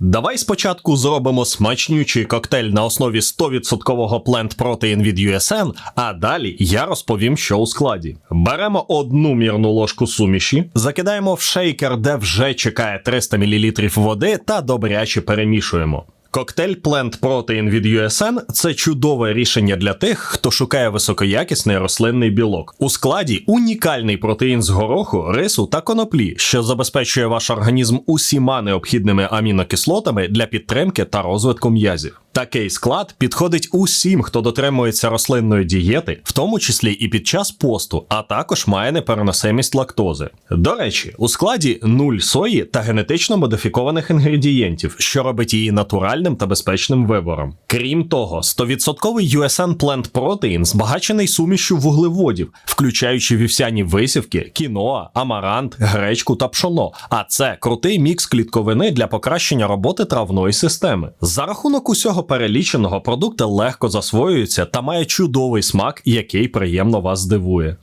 Давай спочатку зробимо смачнючий коктейль на основі 100% Plant Protein від USN, а далі я розповім, що у складі. Беремо одну мірну ложку суміші, закидаємо в шейкер, де вже чекає 300 мл води, та добряче перемішуємо. Коктейль Plant Protein від USN – це чудове рішення для тих, хто шукає високоякісний рослинний білок. У складі унікальний протеїн з гороху, рису та коноплі, що забезпечує ваш організм усіма необхідними амінокислотами для підтримки та розвитку м'язів. Такий склад підходить усім, хто дотримується рослинної дієти, в тому числі і під час посту, а також має непереносимість лактози. До речі, у складі нуль сої та генетично модифікованих інгредієнтів, що робить її натуральним та безпечним вибором. Крім того, 100% USN Plant Protein збагачений сумішю вуглеводів, включаючи вівсяні висівки, кіноа, амарант, гречку та пшоно. А це крутий мікс клітковини для покращення роботи травної системи. За рахунок усього переліченого продукти легко засвоюються та має чудовий смак, який приємно вас здивує.